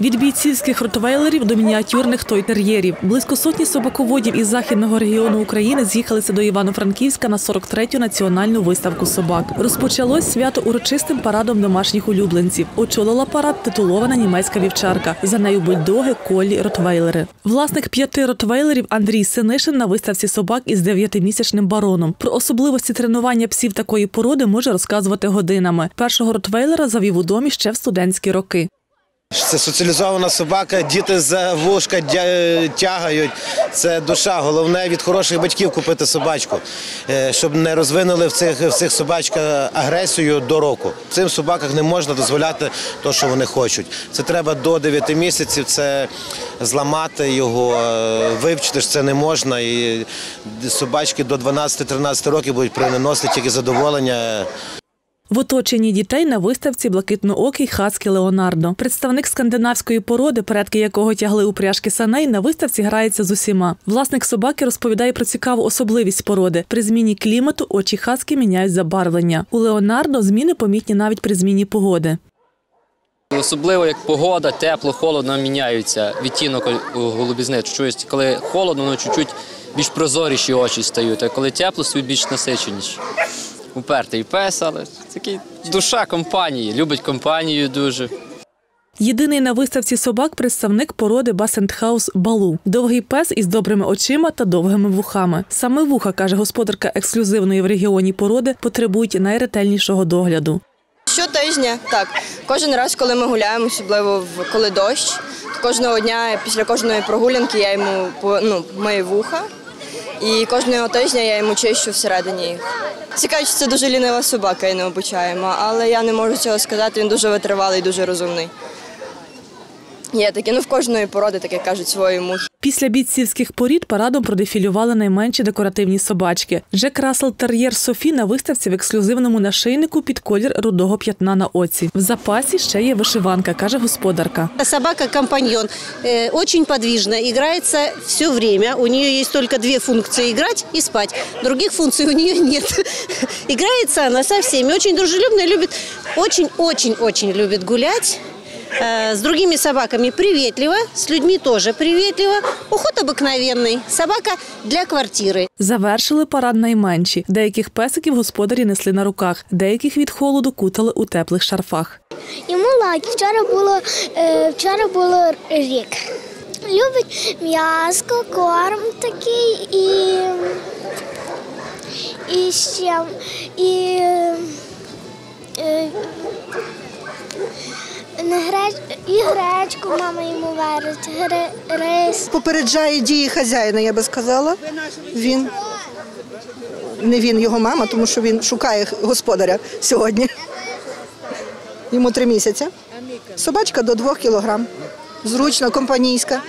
Від бійцівських ротвейлерів до мініатюрних тойтер'єрів. Близько сотні собаководів із західного регіону України з'їхалися до Івано-Франківська на 43-ю національну виставку собак. Розпочалось свято урочистим парадом домашніх улюбленців. Очолила парад титулована німецька вівчарка. За нею бульдоги, колі, ротвейлери. Власник п'яти ротвейлерів Андрій Синишин на виставці собак із дев'ятимісячним бароном. Про особливості тренування псів такої породи може розказувати годинами. Першого ротвейлера завів у домі ще в студентські роки. Це соціалізована собака, діти за вушка тягають. Це душа. Головне від хороших батьків купити собачку, е, щоб не розвинули в цих, в цих собачках агресію до року. Цим собакам не можна дозволяти те, що вони хочуть. Це треба до 9 місяців. Це зламати його, е, вивчити ж це не можна. І собачки до 12-13 років будуть приносити тільки задоволення. В оточенні дітей на виставці блакитноокий хаски Леонардо. Представник скандинавської породи, предки якого тягли упряжки саней, на виставці грається з усіма. Власник собаки розповідає про цікаву особливість породи. При зміні клімату очі хаски міняють забарвлення. У Леонардо зміни помітні навіть при зміні погоди. Особливо як погода, тепло, холодно міняються. Відтінок у голубізни. Чуєш, коли холодно, воно чуть-чуть більш прозоріші очі стають, а коли тепло, стають більш насиченіші. Упертий пес, але такий душа компанії, любить компанію дуже. Єдиний на виставці собак представник породи Басентхаус Балу. Довгий пес із добрими очима та довгими вухами. Саме вуха, каже господарка ексклюзивної в регіоні породи, потребують найретельнішого догляду. Щотижня, так. Кожен раз, коли ми гуляємо, особливо в- коли дощ, то кожного дня після кожної прогулянки я йому по- ну, мию вуха. І кожного тижня я йому чищу всередині їх. Цікаво, що це дуже лінива собака, і не обучаємо, але я не можу цього сказати, він дуже витривалий, дуже розумний. Є такі, ну в кожної породи, так як кажуть, свої мухи. Після бійцівських порід парадом продефілювали найменші декоративні собачки. Джек Рассел Тер'єр Софі на виставці в ексклюзивному нашийнику під колір рудого п'ятна на оці. В запасі ще є вишиванка, каже господарка. Собака-компаньон э, очень подвижна, играется все время. У нее есть только две функции – играть и спать. Других функций у нее нет. Играется она со всеми, очень дружелюбная, любит, очень-очень-очень любит гулять. Э, С другими собаками приветливо, с людьми тоже приветливо. Уход обыкновенный. Собака для квартиры. Завершили парад найменші. Деяких песиків господарі несли на руках, деяких від холоду кутали у теплих шарфах. Йому лайк. Вчора було, е, вчора було рік. Любить м'яско, корм такий і, і ще і, е, не греч, і гречку мама йому варить, рис. попереджає дії хазяїна, я би сказала. Він не він, його мама, тому що він шукає господаря сьогодні. Йому три місяці. Собачка до двох кілограм. Зручна, компанійська.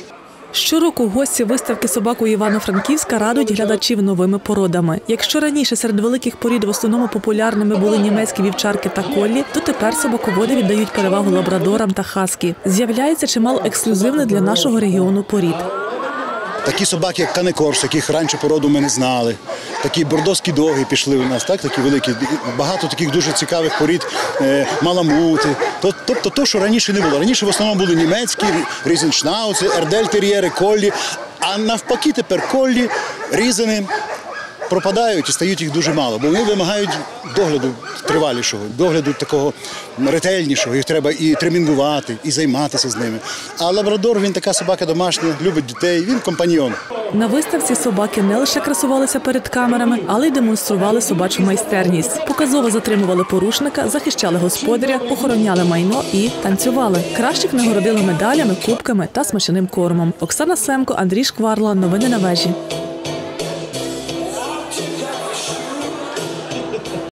Щороку гості виставки собак у Івано-Франківська радують глядачів новими породами. Якщо раніше серед великих порід в основному популярними були німецькі вівчарки та колі, то тепер собаководи віддають перевагу лабрадорам та хаскі. З'являється чимало ексклюзивних для нашого регіону порід. Такі собаки, як канекорс, яких раніше породу ми не знали. Такі бордоські доги пішли у нас, так, такі великі. Багато таких дуже цікавих порід, е, маламути. То- Тобто то, що раніше не було. Раніше в основному були німецькі, різеншнауци, ердельтер'єри, коллі. А навпаки, тепер коллі, різани пропадають і стають їх дуже мало, бо вони вимагають догляду тривалішого, догляду такого ретельнішого. Їх треба і тремінгувати, і займатися з ними. А лабрадор він така собака домашня, любить дітей, він компаньйон. На виставці собаки не лише красувалися перед камерами, але й демонстрували собачу майстерність. Показово затримували порушника, захищали господаря, охороняли майно і танцювали. Кращих нагородили медалями, кубками та смачним кормом. Оксана Семко, Андрій Шкварла. Новини на вежі.